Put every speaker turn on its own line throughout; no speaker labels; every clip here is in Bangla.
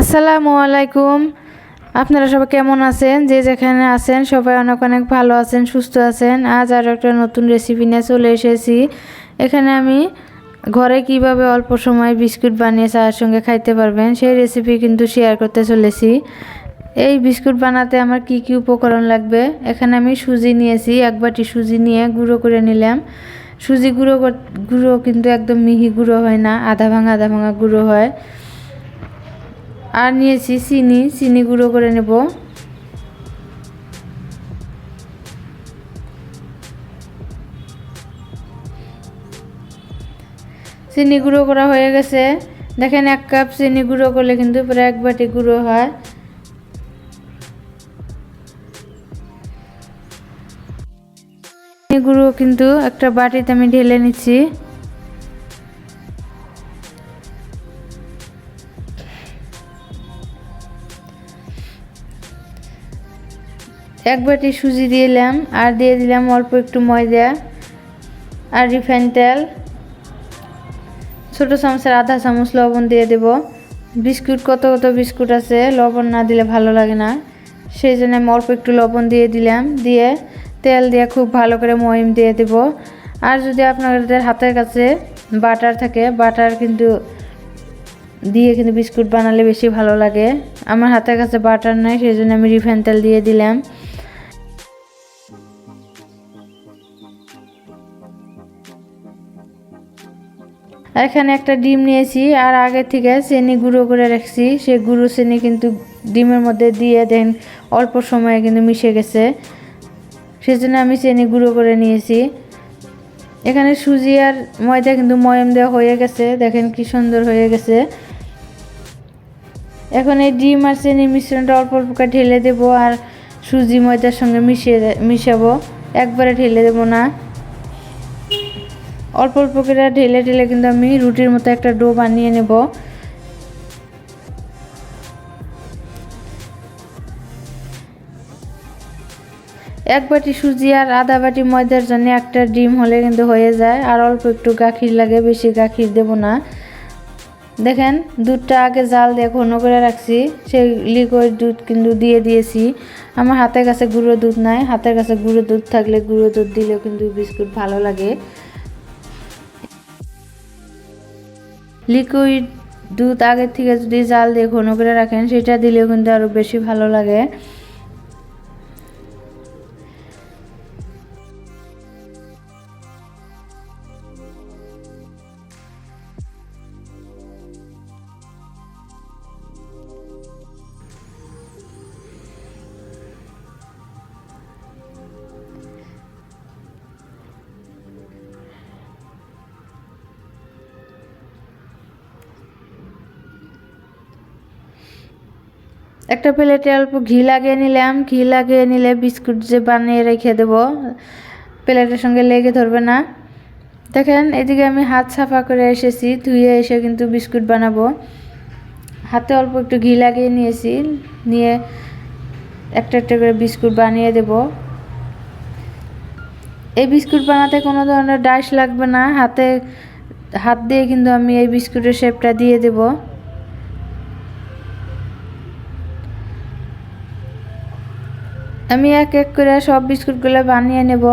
আসসালামু আলাইকুম। আপনারা সবাই কেমন আছেন? যে যেখানে আছেন, সবাই অনেক অনেক ভালো আছেন, সুস্থ আছেন। আজ আর একটা নতুন রেসিপি নিয়ে চলে এসেছি। এখানে আমি ঘরে কীভাবে অল্প সময় বিস্কুট বানিয়ে চায়ের সঙ্গে খাইতে পারবেন, সেই রেসিপি কিন্তু শেয়ার করতে চলেছি। এই বিস্কুট বানাতে আমার কি কি উপকরণ লাগবে? এখানে আমি সুজি নিয়েছি, এক বাটি সুজি নিয়ে গুঁড়ো করে নিলাম। সুজি গুঁড়ো গুঁড়ো কিন্তু একদম মিহি গুঁড়ো হয় না, আধা ভাঙা আধা ভাঙা গুঁড়ো হয়। আর নিয়েছি চিনি চিনি গুঁড়ো করে নেব। চিনি গুঁড়ো করা হয়ে গেছে। দেখেন এক কাপ চিনি গুঁড়ো করলে কিন্তু প্রায় এক বাটি গুঁড়ো হয়। চিনি গুঁড়ো কিন্তু একটা বাটিতে আমি ঢেলে নিচ্ছি। এক বাটি সুজি দিলাম আর দিয়ে দিলাম অল্প একটু ময়দা আর রিফাইন তেল। ছোটো চামচের আধা চামচ লবণ দিয়ে দেব। বিস্কুট কত কত বিস্কুট আছে, লবণ না দিলে ভালো লাগে না। সেই জন্য আমি অল্প একটু লবণ দিয়ে দিলাম, দিয়ে তেল দিয়ে খুব ভালো করে মহিম দিয়ে দেব। আর যদি আপনাদের হাতের কাছে বাটার থাকে, বাটার কিন্তু দিয়ে কিন্তু বিস্কুট বানালে বেশি ভালো লাগে। আমার হাতের কাছে বাটার নাই, সেই জন্য আমি রিফাইন তেল দিয়ে দিলাম। এখানে একটা ডিম নিয়েছি আর আগে থেকে চিনি গুঁড়ো করে রাখছি। সেই গুঁড়ো চিনি কিন্তু ডিমের মধ্যে দিয়ে দেন, অল্প সময়ে কিন্তু মিশে গেছে। সেজন্য আমি চিনি গুঁড়ো করে নিয়েছি। এখানে সুজি আর ময়দা কিন্তু ময়ম দেওয়া হয়ে গেছে। দেখেন কি সুন্দর হয়ে গেছে। এখন এই ডিম আর চিনি মিশ্রণটা অল্প অল্প করে ঢেলে দেবো আর সুজি ময়দার সঙ্গে মিশিয়ে মিশাবো। একবারে ঢেলে দেবো না। অল্প অল্প করে ঢেলে ঢেলে কিন্তু আমি রুটির মতো একটা ডো বানিয়ে নেব। এক বাটি সুজি আর আধা বাটি ময়দার জন্য একটা ডিম হলে কিন্তু হয়ে যায়। আর অল্প একটু গাখির লাগে, বেশি গাখির দেব না। দেখেন, দুধটা আগে জাল দিয়ে ঘন করে রাখছি। সেই লিকুইড দুধ কিন্তু দিয়ে দিয়েছি। আমার হাতের কাছে গুঁড়ো দুধ নাই। হাতের কাছে গুঁড়ো দুধ থাকলে গুঁড়ো দুধ দিলেও কিন্তু বিস্কুট ভালো লাগে। লিকুইড দুধ আগের থেকে যদি জাল দিয়ে ঘন করে রাখেন, সেটা দিলেও কিন্তু আরও বেশি ভালো লাগে। একটা প্লেটে অল্প ঘি লাগিয়ে নিলাম। ঘি লাগিয়ে নিলে বিস্কুট যে বানিয়ে রেখে দেব, প্লেটের সঙ্গে লেগে ধরবে না। দেখেন, এদিকে আমি হাত সাফা করে এসেছি, ধুয়ে এসে কিন্তু বিস্কুট বানাবো। হাতে অল্প একটু ঘি লাগিয়ে নিয়েছি, নিয়ে একটা একটা করে বিস্কুট বানিয়ে দেব। এই বিস্কুট বানাতে কোনো ধরনের ডাইস লাগবে না, হাতে, হাত দিয়ে কিন্তু আমি এই বিস্কুটের শেপটা দিয়ে দেবো। আমি এক এক করে সব বিস্কুটগুলো বানিয়ে নেব।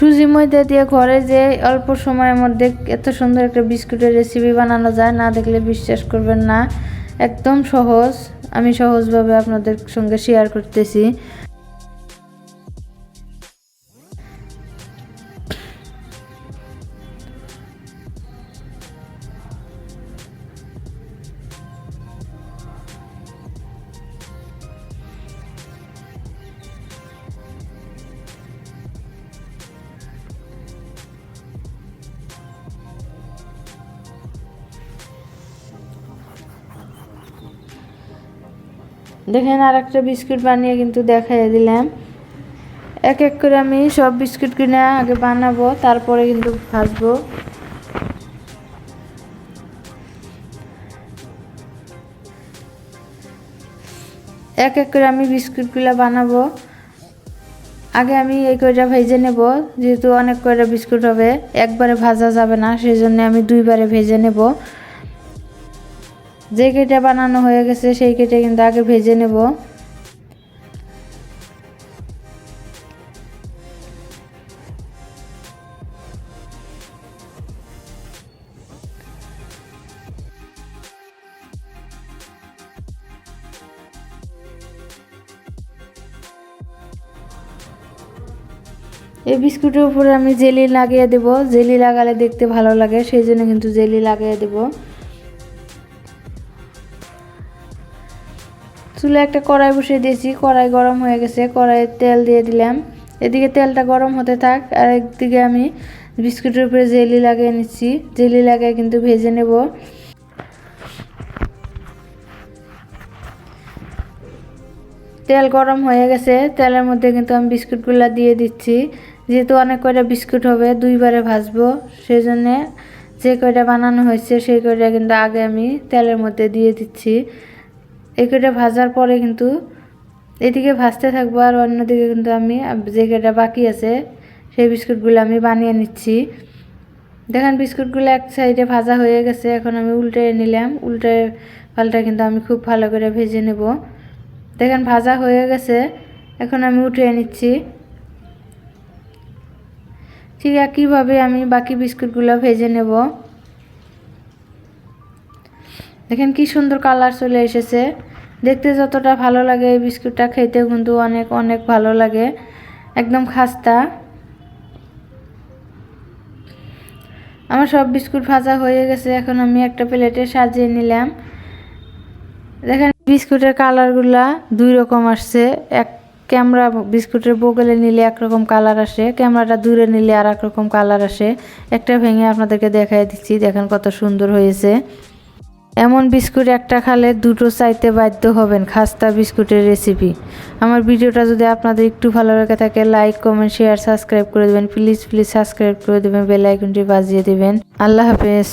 সুজি ময়দা দিয়ে ঘরে যে অল্প সময়ের মধ্যে এত সুন্দর একটা বিস্কুটের রেসিপি বানানো যায়, না দেখলে বিশ্বাস করবেন না। একদম সহজ। আমি সহজভাবে আপনাদের সঙ্গে শেয়ার করতেছি। দেখেন আর একটা বিস্কুট বানিয়ে কিন্তু দেখাই দিলাম। এক এক করে আমি সব বিস্কুট কিনে আগে বানাবো, তারপরে কিন্তু ভাজবো। এক এক করে আমি বিস্কুটগুলো বানাবো। আগে আমি এই কয়টা ভেজে নেব, যেহেতু অনেক কয়টা বিস্কুট হবে, একবারে ভাজা যাবে না সেই জন্য আমি দুইবারে ভেজে নেব। যে কেটে বানানো হয়ে গেছে, সেই কেটে কিন্তু আগে ভেজে নেব। এই বিস্কুটের উপরে আমি জেলি লাগিয়ে দেব। জেলি লাগালে দেখতে ভালো লাগে, সেই জন্য কিন্তু জেলি লাগিয়ে দেব। চুলে একটা কড়াই বসিয়ে দিয়েছি, কড়াই গরম হয়ে গেছে, কড়াইয়ে তেল দিয়ে দিলাম। এদিকে তেলটা গরম হতে থাক, আর একদিকে আমি বিস্কুটের উপরে জেলি লাগিয়ে নিচ্ছি, জেলি লাগিয়ে কিন্তু ভেজে নেব। তেল গরম হয়ে গেছে, তেলের মধ্যে কিন্তু আমি বিস্কুটগুলো দিয়ে দিচ্ছি। যেহেতু অনেক কয়টা বিস্কুট হবে, দুইবারে ভাজবো সেই জন্যে যে কয়টা বানানো হয়েছে, সেই কয়টা কিন্তু আগে আমি তেলের মধ্যে দিয়ে দিচ্ছি। এই কয়টা ভাজার পরে কিন্তু এদিকে ভাজতে থাকব আর অন্যদিকে কিন্তু আমি যে কয়টা বাকি আছে, সেই বিস্কুটগুলো আমি বানিয়ে নিচ্ছি। দেখেন বিস্কুটগুলো এক সাইডে ভাজা হয়ে গেছে, এখন আমি উল্টে নিলাম। উল্টে পাল্টা কিন্তু আমি খুব ভালো করে ভেজে নেব। দেখেন ভাজা হয়ে গেছে, এখন আমি উঠিয়ে নিচ্ছি। ঠিক একইভাবে আমি বাকি বিস্কুটগুলো ভেজে নেব। দেখেন কি সুন্দর কালার চলে এসেছে। দেখতে যতটা ভালো লাগে এই বিস্কুটটা খেতে কিন্তু অনেক অনেক ভালো লাগে। একদম খাস্তা। আমার সব বিস্কুট ভাজা হয়ে গেছে, এখন আমি একটা প্লেটে সাজিয়ে নিলাম। দেখেন, বিস্কুটের কালারগুলা দুই রকম আসছে। এক ক্যামেরা বিস্কুটের বগলে নিলে একরকম কালার আসে, ক্যামেরাটা দূরে নিলে আর রকম কালার আসে। একটা ভেঙে আপনাদেরকে দেখাই দিচ্ছি, দেখেন কত সুন্দর হয়েছে। এমন বিস্কুট একটা খালে দুটো চাইতে বাধ্য হবেন, খাস্তা বিস্কুটের রেসিপি আমার ভিডিওটা যদি আপনাদের একটু ভালো লাগে থাকে লাইক কমেন্ট শেয়ার সাবস্ক্রাইব করে দেবেন। প্লিজ প্লিজ সাবস্ক্রাইব করে দেবেন বেল আইকনটি বাজিয়ে দেবেন। আল্লাহ হাফেজ।